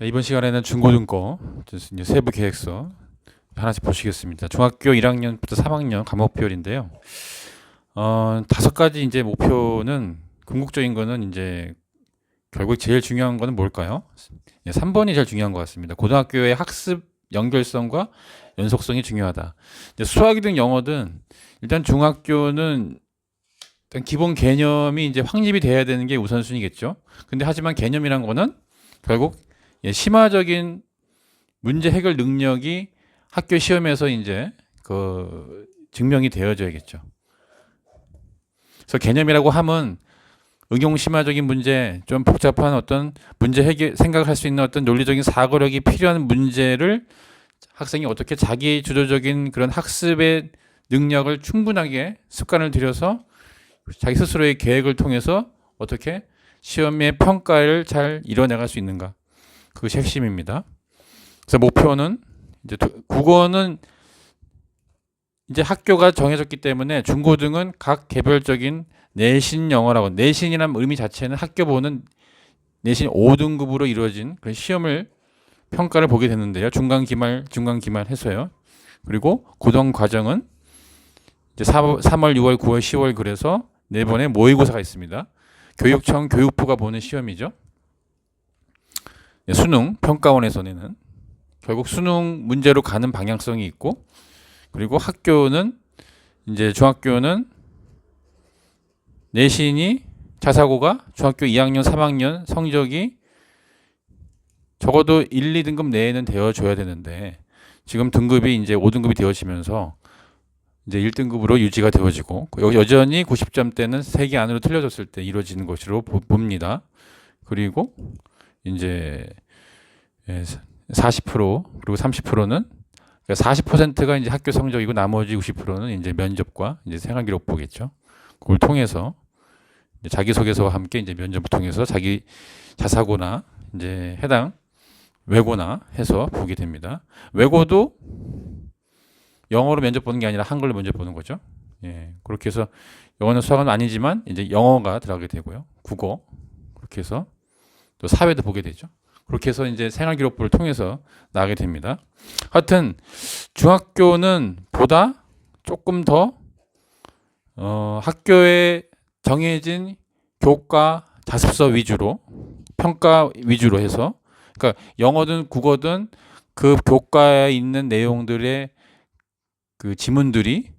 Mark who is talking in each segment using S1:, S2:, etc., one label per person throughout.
S1: 네, 이번 시간에는 중고등거 이제 세부 계획서 하나씩 보시겠습니다. 중학교 1학년부터 3학년 과목 비율인데요. 어, 다섯 가지 이제 목표는 궁극적인 거는 이제 결국 제일 중요한 거는 뭘까요? 예, 3번이 제일 중요한 것 같습니다. 고등학교의 학습 연결성과 연속성이 중요하다. 수학이든 영어든 일단 중학교는 일단 기본 개념이 이제 확립이 돼야 되는 게 우선순위겠죠. 근데 하지만 개념이란 거는 결국 예, 심화적인 문제 해결 능력이 학교 시험에서 이제 그 증명이 되어져야겠죠. 그래서 개념이라고 하면 응용 심화적인 문제, 좀 복잡한 어떤 문제 해결 생각을 할수 있는 어떤 논리적인 사고력이 필요한 문제를 학생이 어떻게 자기 주도적인 그런 학습의 능력을 충분하게 습관을 들여서 자기 스스로의 계획을 통해서 어떻게 시험의 평가를 잘 이뤄내갈 수 있는가 그것이 핵심입니다. 그래서 목표는 이제 도- 국어는 이제 학교가 정해졌기 때문에 중고등은 각 개별적인 내신 영어라고 내신이라는 의미 자체는 학교 보는 내신 5등급으로 이루어진 그런 시험을 평가를 보게 되는데요. 중간 기말, 중간 기말 해서요. 그리고 고등 과정은 이제 3월, 6월, 9월, 10월 그래서 네 번의 모의고사가 있습니다. 교육청 교육부가 보는 시험이죠. 네, 수능 평가원에서 내는 결국 수능 문제로 가는 방향성이 있고 그리고 학교는 이제 중학교는 내신이 자사고가 중학교 2학년, 3학년 성적이 적어도 1, 2등급 내에는 되어줘야 되는데 지금 등급이 이제 5등급이 되어지면서 이제 1등급으로 유지가 되어지고 여- 여전히 90점대는 3개 안으로 틀려졌을 때 이루어지는 것으로 보- 봅니다. 그리고 이제 40% 그리고 30%는 그러니까 40%가 이제 학교 성적이고 나머지 60%는 이제 면접과 이제 생활 기록부겠죠. 그걸 통해서 이제 자기 소개서와 함께 이제 면접을 통해서 자기 자사고나 이제 해당 외고나 해서 보게 됩니다. 외고도 영어로 면접 보는 게 아니라 한글로 면접 보는 거죠. 예. 그렇게 해서 영어는 수학은 아니지만 이제 영어가 들어가게 되고요. 국어 그렇게 해서 또 사회도 보게 되죠. 그렇게 해서 이제 생활기록부를 통해서 나가게 됩니다. 하여튼 중학교는 보다 조금 더 어, 학교에 정해진 교과 자습서 위주로 평가 위주로 해서 그러니까 영어든 국어든 그 교과에 있는 내용들의 그 지문들이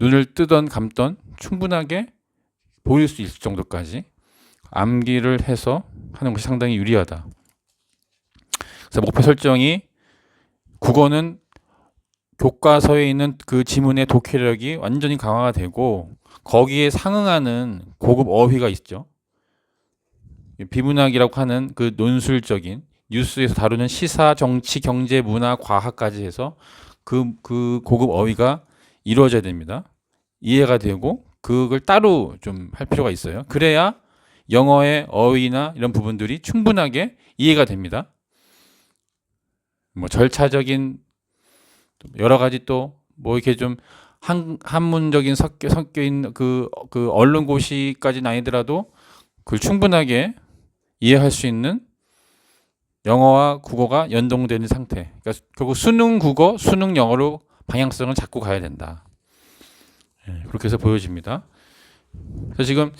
S1: 눈을 뜨던 감던 충분하게 보일 수 있을 정도까지 암기를 해서 하는 것이 상당히 유리하다. 그래서 목표 설정이 국어는 교과서에 있는 그 지문의 독해력이 완전히 강화가 되고 거기에 상응하는 고급 어휘가 있죠. 비문학이라고 하는 그 논술적인 뉴스에서 다루는 시사, 정치, 경제, 문화, 과학까지 해서 그, 그 고급 어휘가 이루어져야 됩니다. 이해가 되고 그걸 따로 좀 할 필요가 있어요. 그래야 영어의 어휘나 이런 부분들이 충분하게 이해가 됩니다. 뭐 절차적인 여러 가지 또 뭐 이렇게 좀 한, 한문적인 섞여, 있는 그, 그 언론고시까지는 아니더라도 그걸 충분하게 이해할 수 있는 영어와 국어가 연동되는 상태. 그러니까 결국 수능 국어, 수능 영어로 방향성을 잡고 가야 된다. 예, 그렇게 해서 보여집니다. 그래서 지금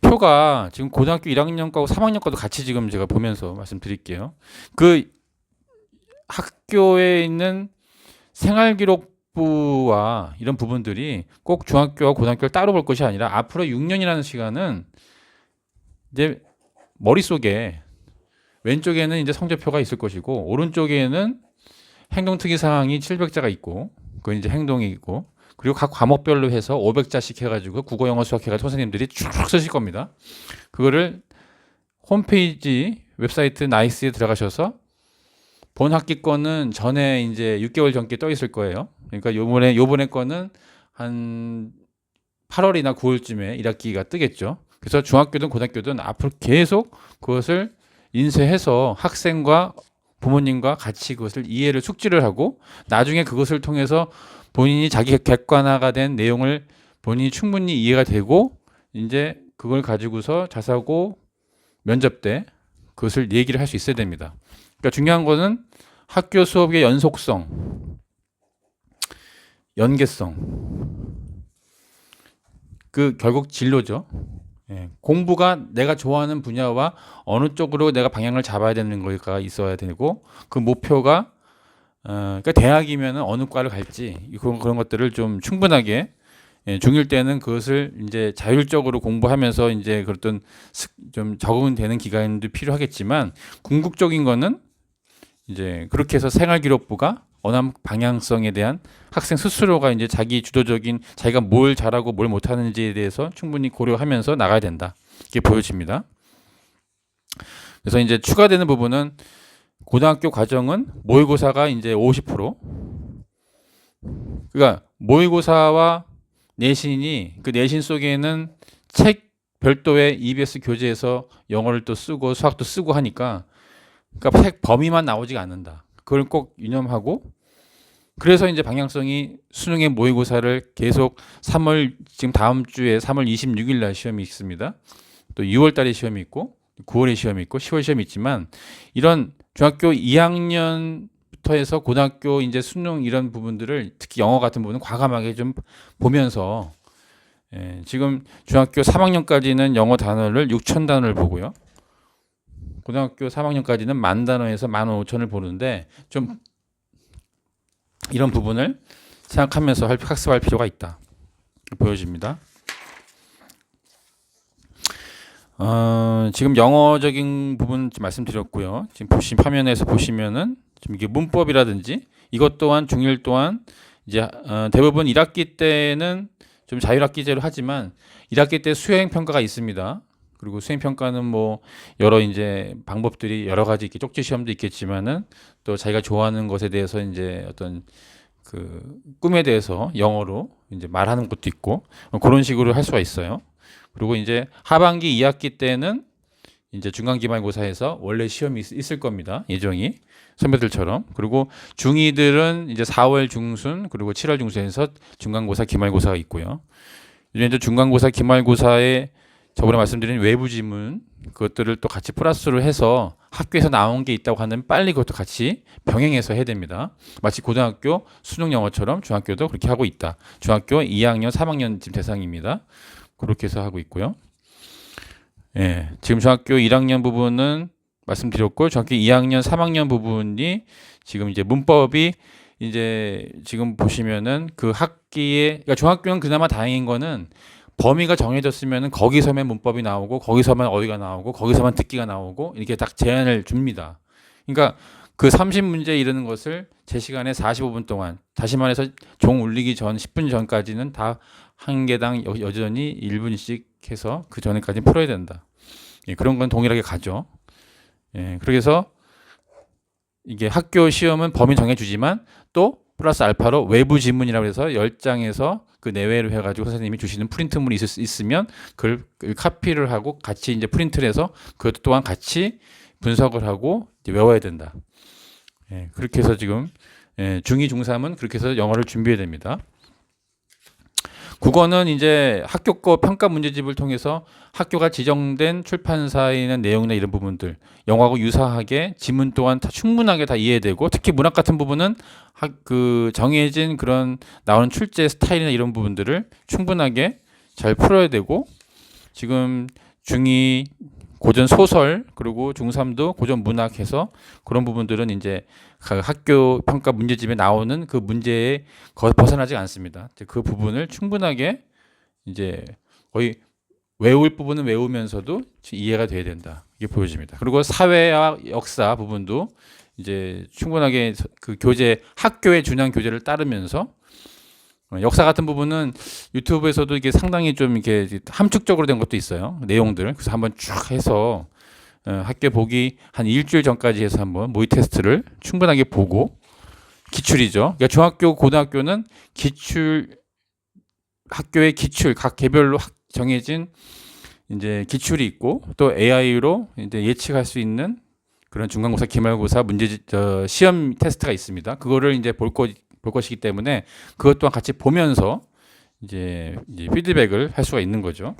S1: 표가 지금 고등학교 1학년 거하고 3학년 거도 같이 지금 제가 보면서 말씀드릴게요. 그 학교에 있는 생활기록부와 이런 부분들이 꼭 중학교와 고등학교를 따로 볼 것이 아니라 앞으로 6년이라는 시간은 이제 머릿속에 왼쪽에는 이제 성적표가 있을 것이고 오른쪽에는 행동특이 사항이 700자가 있고 그건 이제 행동이 있고 그리고 각 과목별로 해서 500자씩 해가지고 국어, 영어, 수학 해가지고 선생님들이 쭉 쓰실 겁니다. 그거를 홈페이지 웹사이트 나이스에 들어가셔서 본 학기 거는 전에 이제 6개월 전께 떠 있을 거예요. 그러니까 요번에 요번에 거는 한 8월이나 9월쯤에 1학기가 뜨겠죠. 그래서 중학교든 고등학교든 앞으로 계속 그것을 인쇄해서 학생과 부모님과 같이 그것을 이해를 숙지를 하고 나중에 그것을 통해서 본인이 자기 객관화가 된 내용을 본인이 충분히 이해가 되고 이제 그걸 가지고서 자사고 면접 때 그것을 얘기를 할 수 있어야 됩니다. 그러니까 중요한 거는 학교 수업의 연속성, 연계성, 그 결국 진로죠. 예, 공부가 내가 좋아하는 분야와 어느 쪽으로 내가 방향을 잡아야 되는 거가 있어야 되고 그 목표가 어, 그러니까 대학이면 어느 과를 갈지 그런 그런 것들을 좀 충분하게 예, 중1 때는 그것을 이제 자율적으로 공부하면서 이제 그랬던 습- 좀 적응 되는 기간도 필요하겠지만 궁극적인 거는 이제 그렇게 해서 생활기록부가 원하는 방향성에 대한 학생 스스로가 이제 자기 주도적인 자기가 뭘 잘하고 뭘 못하는지에 대해서 충분히 고려하면서 나가야 된다. 이게 보여집니다. 그래서 이제 추가되는 부분은 고등학교 과정은 모의고사가 이제 50%. 그러니까 모의고사와 내신이 그 내신 속에는 책 별도의 EBS 교재에서 영어를 또 쓰고 수학도 쓰고 하니까 그러니까 책 범위만 나오지가 않는다. 그걸 꼭 유념하고 그래서 이제 방향성이 수능의 모의고사를 계속 3월 지금 다음 주에 3월 26일 날 시험이 있습니다. 또 6월 달에 시험이 있고 9월에 시험이 있고 10월 시험이 있지만 이런 중학교 2학년부터 해서 고등학교 이제 수능 이런 부분들을 특히 영어 같은 부분은 과감하게 좀 보면서 예, 지금 중학교 3학년까지는 영어 단어를 6천 단어를 보고요. 고등학교 3학년까지는 만 단어에서 만 5천을 보는데 좀 이런 부분을 생각하면서 할- 학습할 필요가 있다. 보여집니다. 어, 지금 영어적인 부분 좀 말씀드렸고요. 지금 보신 화면에서 보시면은 좀 이게 문법이라든지 이것 또한 중1 또한 이제 어, 대부분 1학기 때는 좀 자율학기제로 하지만 1학기 때 수행 평가가 있습니다. 그리고 수행 평가는 뭐 여러 이제 방법들이 여러 가지 있게 쪽지 시험도 있겠지만은 또 자기가 좋아하는 것에 대해서 이제 어떤 그 꿈에 대해서 영어로 이제 말하는 것도 있고 어, 그런 식으로 할 수가 있어요. 그리고 이제 하반기 2학기 때는 이제 중간 기말고사에서 원래 시험이 있- 있을 겁니다. 예정이 선배들처럼. 그리고 중2들은 이제 4월 중순 그리고 7월 중순에서 중간고사 기말고사가 있고요. 이제 중간고사 기말고사에 저번에 말씀드린 외부 지문 그것들을 또 같이 플러스로 해서 학교에서 나온 게 있다고 하는 빨리 그것도 같이 병행해서 해야 됩니다. 마치 고등학교 수능 영어처럼 중학교도 그렇게 하고 있다. 중학교 2학년, 3학년 지금 대상입니다. 그렇게 해서 하고 있고요. 예, 지금 중학교 1학년 부분은 말씀드렸고 중학교 2학년, 3학년 부분이 지금 이제 문법이 이제 지금 보시면은 그 학기에 그러니까 중학교는 그나마 다행인 거는 범위가 정해졌으면은 거기서만 문법이 나오고 거기서만 어휘가 나오고 거기서만 듣기가 나오고 이렇게 딱 제한을 줍니다. 그러니까 그 30문제 이르는 것을 제 시간에 45분 동안 다시 말해서 종 울리기 전 10분 전까지는 다 한 개당 여- 여전히 1분씩 해서 그 전에까지 풀어야 된다. 예, 그런 건 동일하게 가죠. 예, 그래서 이게 학교 시험은 범위 정해주지만 또 플러스 알파로 외부 지문이라고 해서 10장에서 그 내외로 해가지고 선생님이 주시는 프린트물이 있을 수 있으면 그걸 카피를 하고 같이 이제 프린트를 해서 그것 또한 같이 분석을 하고 외워야 된다. 예, 그렇게 해서 지금 예, 중2, 중3은 그렇게 해서 영어를 준비해야 됩니다. 국어는 이제 학교 거 평가 문제집을 통해서 학교가 지정된 출판사에 있는 내용이나 이런 부분들 영어하고 유사하게 지문 또한 다 충분하게 다 이해되고 특히 문학 같은 부분은 학, 그 정해진 그런 나오는 출제 스타일이나 이런 부분들을 충분하게 잘 풀어야 되고 지금 중2 고전 소설 그리고 중3도 고전 문학 해서 그런 부분들은 이제 그 학교 평가 문제집에 나오는 그 문제에 거 벗어나지 않습니다. 그 부분을 충분하게 이제 거의 외울 부분은 외우면서도 이해가 돼야 된다. 이게 보여집니다. 그리고 사회와 역사 부분도 이제 충분하게 그 교재 학교의 준양 교재를 따르면서 어, 역사 같은 부분은 유튜브에서도 이게 상당히 좀 이렇게 함축적으로 된 것도 있어요. 내용들. 그래서 한번 쭉 해서 어, 학교 보기 한 일주일 전까지 해서 한번 모의 테스트를 충분하게 보고 기출이죠. 그러니까 중학교, 고등학교는 기출 학교의 기출 각 개별로 학- 정해진 이제 기출이 있고 또 AI로 이제 예측할 수 있는 그런 중간고사, 기말고사 문제 저 시험 테스트가 있습니다. 그거를 이제 볼 거, 볼 것이기 때문에 그것 또한 같이 보면서 이제, 이제 피드백을 할 수가 있는 거죠.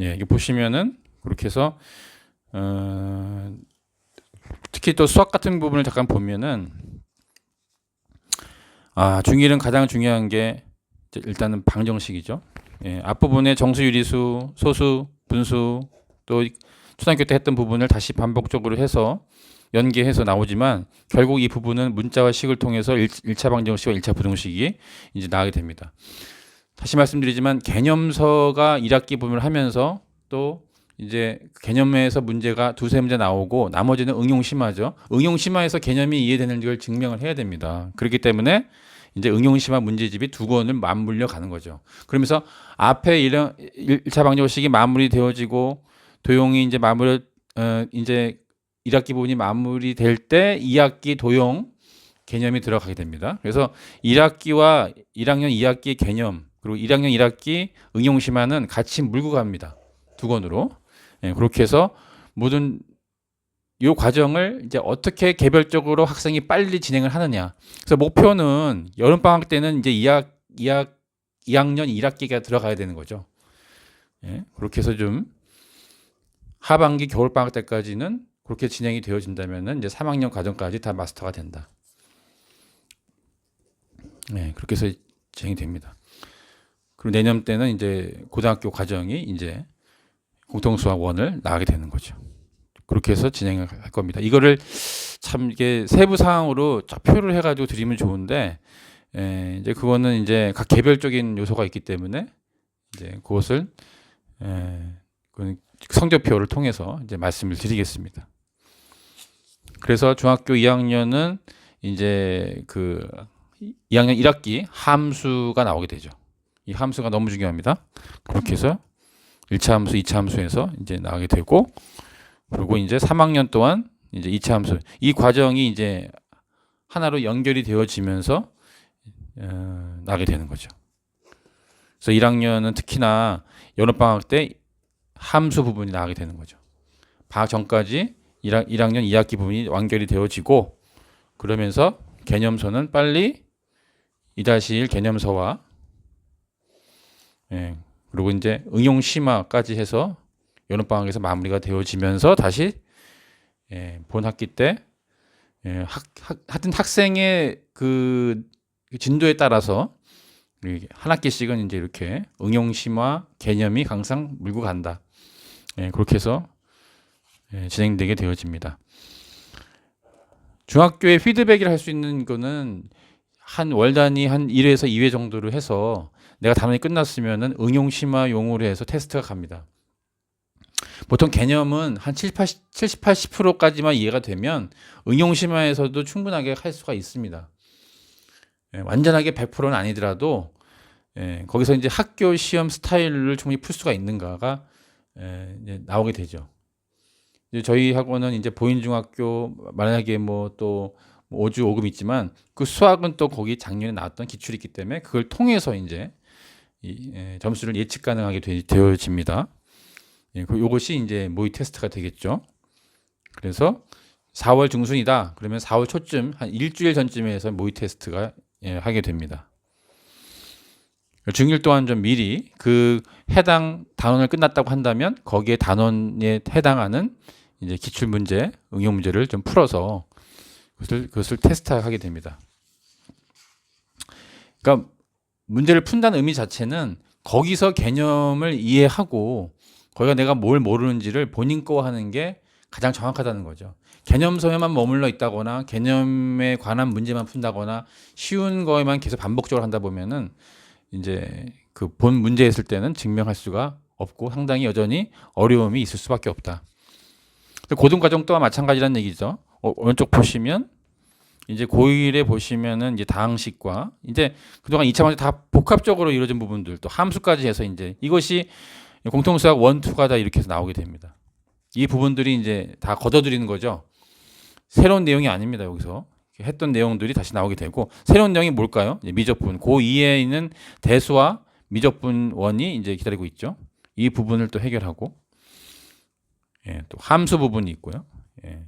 S1: 예, 이게 보시면은 그렇게 해서 어, 특히 또 수학 같은 부분을 잠깐 보면은 아 중1은 가장 중요한 게 일단은 방정식이죠. 예, 앞부분에 정수, 유리수, 소수, 분수 또 초등학교 때 했던 부분을 다시 반복적으로 해서 연계해서 나오지만 결국 이 부분은 문자와 식을 통해서 일, 1차 방정식과 1차 부등식이 이제 나오게 됩니다. 다시 말씀드리지만 개념서가 1학기 부분을 하면서 또 이제 개념에서 문제가 두세 문제 나오고 나머지는 응용 심화죠. 응용 심화에서 개념이 이해되는 걸 증명을 해야 됩니다. 그렇기 때문에 이제 응용 심화 문제집이 두 권을 맞물려 가는 거죠. 그러면서 앞에 이런 1차 방정식이 마무리되어지고 도용이 이제 마무리 어 이제 1학기 부분이 마무리될 때 2학기 도용 개념이 들어가게 됩니다. 그래서 1학기와 1학년 2학기 개념 그리고 1학년 1학기 응용 심화는 같이 물고 갑니다. 두 권으로. 예, 그렇게 해서 모든 이 과정을 이제 어떻게 개별적으로 학생이 빨리 진행을 하느냐. 그래서 목표는 여름 방학 때는 이제 2학 2학 2학년 1학기가 들어가야 되는 거죠. 예, 그렇게 해서 좀 하반기 겨울 방학 때까지는 그렇게 진행이 되어진다면은 이제 3학년 과정까지 다 마스터가 된다. 네, 그렇게 해서 진행이 됩니다. 그리고 내년 때는 이제 고등학교 과정이 이제 공통수학 원을 나가게 되는 거죠. 그렇게 해서 진행을 할 겁니다. 이거를 참 이게 세부 사항으로 쫙 표를 해가지고 드리면 좋은데 에, 이제 그거는 이제 각 개별적인 요소가 있기 때문에 이제 그것을 에, 그건 성적표를 통해서 이제 말씀을 드리겠습니다. 그래서 중학교 2학년은 이제 그 2학년 1학기 함수가 나오게 되죠. 이 함수가 너무 중요합니다. 그렇게 해서 1차 함수, 2차 함수에서 이제 나가게 되고 그리고 이제 3학년 동안 이제 2차 함수 이 과정이 이제 하나로 연결이 되어지면서 어, 나게 되는 거죠. 그래서 1학년은 특히나 여름방학 때 함수 부분이 나가게 되는 거죠. 방학 전까지 1학, 1학년 2학기 부분이 완결이 되어지고 그러면서 개념서는 빨리 2-1 개념서와 예, 그리고 이제 응용 심화까지 해서 여름방학에서 마무리가 되어지면서 다시 예, 본 학기 때 예, 학, 학, 하여튼 학생의 그 진도에 따라서 한 학기씩은 이제 이렇게 응용 심화 개념이 항상 물고 간다. 예, 그렇게 해서 예, 진행되게 되어집니다. 중학교에 피드백을 할 수 있는 거는 한 월 단위 한 1회에서 2회 정도로 해서 내가 단원이 끝났으면은 응용 심화 용어로 해서 테스트가 갑니다. 보통 개념은 한 7, 80, 70, 80%까지만 이해가 되면 응용 심화에서도 충분하게 할 수가 있습니다. 예, 완전하게 100%는 아니더라도 예, 거기서 이제 학교 시험 스타일을 충분히 풀 수가 있는가가 예, 나오게 되죠. 저희 학원은 이제 보인중학교 만약에 뭐또 뭐 5주 5금 있지만 그 수학은 또 거기 작년에 나왔던 기출이 있기 때문에 그걸 통해서 이제 이, 예, 점수를 예측 가능하게 되, 되어집니다. 예, 그 요것이 이제 모의 테스트가 되겠죠. 그래서 4월 중순이다. 그러면 4월 초쯤 한 일주일 전쯤에서 모의 테스트가 예, 하게 됩니다. 중일 또한 좀 미리 그 해당 단원을 끝났다고 한다면 거기에 단원에 해당하는 이제 기출 문제, 응용 문제를 좀 풀어서 그것을, 그것을 테스트하게 됩니다. 그러니까 문제를 푼다는 의미 자체는 거기서 개념을 이해하고 거기가 내가 뭘 모르는지를 본인 거 하는 게 가장 정확하다는 거죠. 개념서에만 머물러 있다거나 개념에 관한 문제만 푼다거나 쉬운 거에만 계속 반복적으로 한다 보면은 이제 그 본 문제 있을 때는 증명할 수가 없고 상당히 여전히 어려움이 있을 수밖에 없다. 고등 과정 또한 마찬가지라는 얘기죠. 어, 오른쪽 보시면 이제 고1에 보시면은 이제 다항식과 이제 그동안 2차 문제 다 복합적으로 이루어진 부분들 또 함수까지 해서 이제 이것이 공통수학 1, 2가 다 이렇게 해서 나오게 됩니다. 이 부분들이 이제 다 걷어들이는 거죠. 새로운 내용이 아닙니다. 여기서 했던 내용들이 다시 나오게 되고 새로운 내용이 뭘까요? 미적분 고2에 있는 대수와 미적분 원이 이제 기다리고 있죠. 이 부분을 또 해결하고 예, 또 함수 부분이 있고요. 예.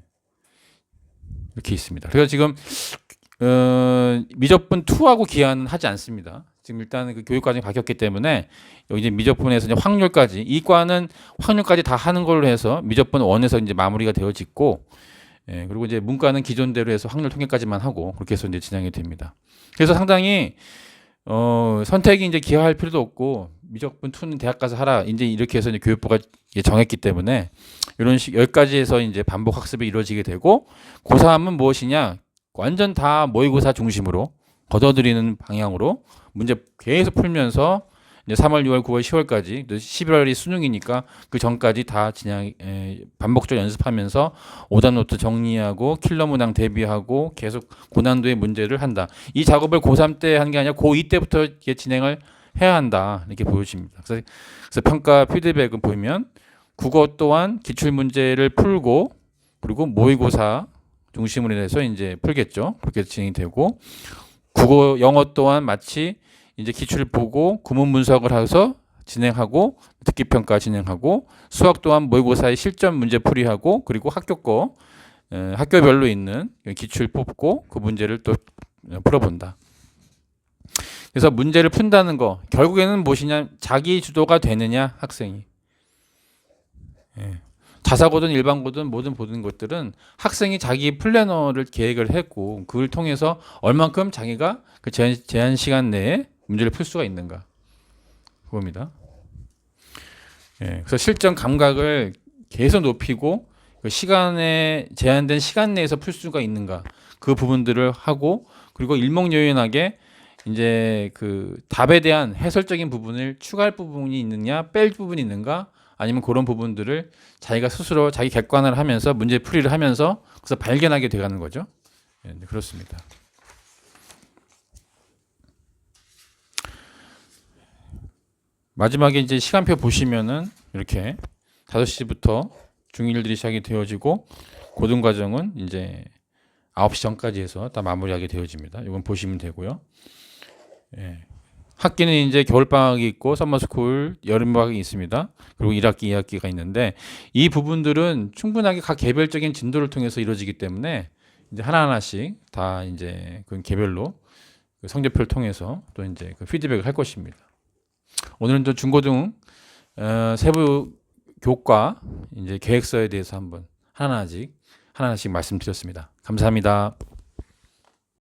S1: 이렇게 있습니다. 그래서 지금 어, 미적분 2하고 기한은 하지 않습니다. 지금 일단 그 교육 과정이 바뀌었기 때문에 여기 이제 미적분에서 이제 확률까지 이과는 확률까지 다 하는 걸로 해서 미적분 원에서 이제 마무리가 되어짓고 예, 그리고 이제 문과는 기존대로 해서 확률 통계까지만 하고 그렇게 해서 이제 진행이 됩니다. 그래서 상당히 어, 선택이 이제 기하할 필요도 없고 미적분 2는 대학 가서 하라 이제 이렇게 해서 이제 교육부가 정했기 때문에 이런 식 여기까지해서 이제 반복 학습이 이루어지게 되고 고3은 무엇이냐 완전 다 모의고사 중심으로 걷어들이는 방향으로 문제 계속 풀면서 이제 3월, 6월, 9월, 10월까지 11월이 수능이니까 그 전까지 다 진행 에, 반복적으로 연습하면서 오답 노트 정리하고 킬러 문항 대비하고 계속 고난도의 문제를 한다. 이 작업을 고3 때 한 게 아니라 고2 때부터 이렇게 진행을 해야 한다. 이렇게 보여집니다. 그래서, 그래서 평가 피드백을 보면 국어 또한 기출 문제를 풀고 그리고 모의고사 중심으로 해서 이제 풀겠죠. 그렇게 진행이 되고 국어 영어 또한 마치 이제 기출을 보고 구문 분석을 해서 진행하고 듣기 평가 진행하고 수학 또한 모의고사의 실전 문제 풀이하고 그리고 학교 거 에, 학교별로 있는 기출 뽑고 그 문제를 또 풀어본다. 그래서 문제를 푼다는 거 결국에는 무엇이냐 자기 주도가 되느냐 학생이 예. 자사고든 일반고든 모든 보는 것들은 학생이 자기 플래너를 계획을 했고 그걸 통해서 얼만큼 자기가 그 제한, 제한 시간 내에 문제를 풀 수가 있는가 그겁니다. 예, 그래서 실전 감각을 계속 높이고 그 시간에 제한된 시간 내에서 풀 수가 있는가 그 부분들을 하고 그리고 일목요연하게 이제 그 답에 대한 해설적인 부분을 추가할 부분이 있느냐 뺄 부분이 있는가 아니면 그런 부분들을 자기가 스스로 자기 객관을 하면서 문제 풀이를 하면서 그래서 발견하게 돼가는 거죠. 예, 네, 그렇습니다. 마지막에 이제 시간표 보시면은 이렇게 5시부터 중일들이 시작이 되어지고 고등 과정은 이제 9시 전까지 해서 다 마무리하게 되어집니다. 이건 보시면 되고요. 예. 학기는 이제 겨울방학이 있고 서머스쿨 여름방학이 있습니다. 그리고 1학기, 2학기가 있는데 이 부분들은 충분하게 각 개별적인 진도를 통해서 이루어지기 때문에 이제 하나하나씩 다 이제 그 개별로 그 성적표를 통해서 또 이제 그 피드백을 할 것입니다. 오늘은 또 중고등 어, 세부 교과 이제 계획서에 대해서 한번 하나씩 하나씩 말씀드렸습니다. 감사합니다.